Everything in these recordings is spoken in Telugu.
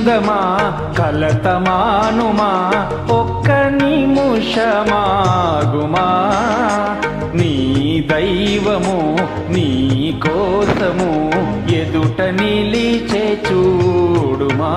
అందమా కలతమానుమా ఒక్క నిముషమాగుమా. నీ దైవము నీ కోసము ఎదుట నిలిచే చూడుమా.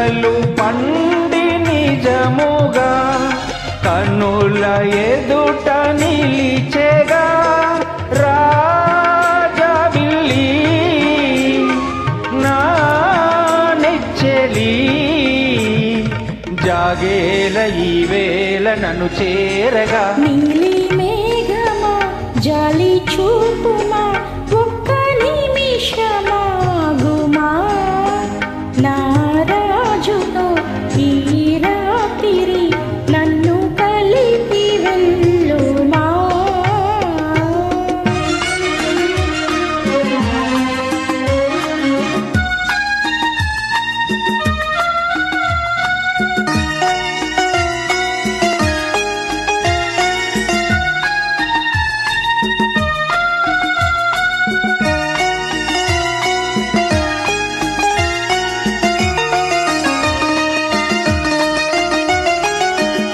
పంటలు పండి నిజముగా కన్నుల ఎదుట నిలిచెగా రాజవిల్లి నా నెచ్చెలి జాగేల ఈ వేళ నన్ను చేరగా. నీలి మేఘమా జాలి చూపుమా ఒక్క నిమిషమా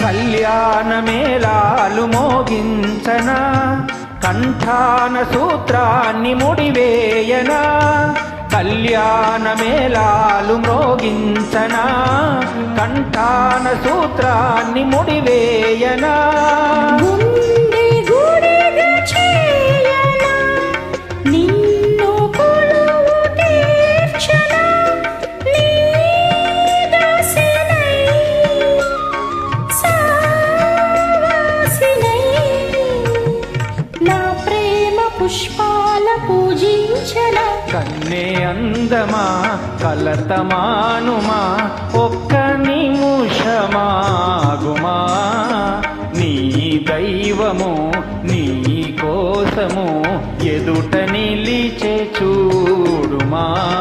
కళ్యాణ మోగించనా కంఠాన సూత్రాన్ని ముడివేయనా కళ్యాణమేళాలు మ్రోగించనా? కంఠాన సూత్రాన్ని ముడివేయనా? పుష్పాల పూజించనా? కన్నే అందమా కలతమానుమా ఒక్క నిముషమాగుమా? నీ దైవము నీ కోసము ఎదుట నిలిచే చూడుమా?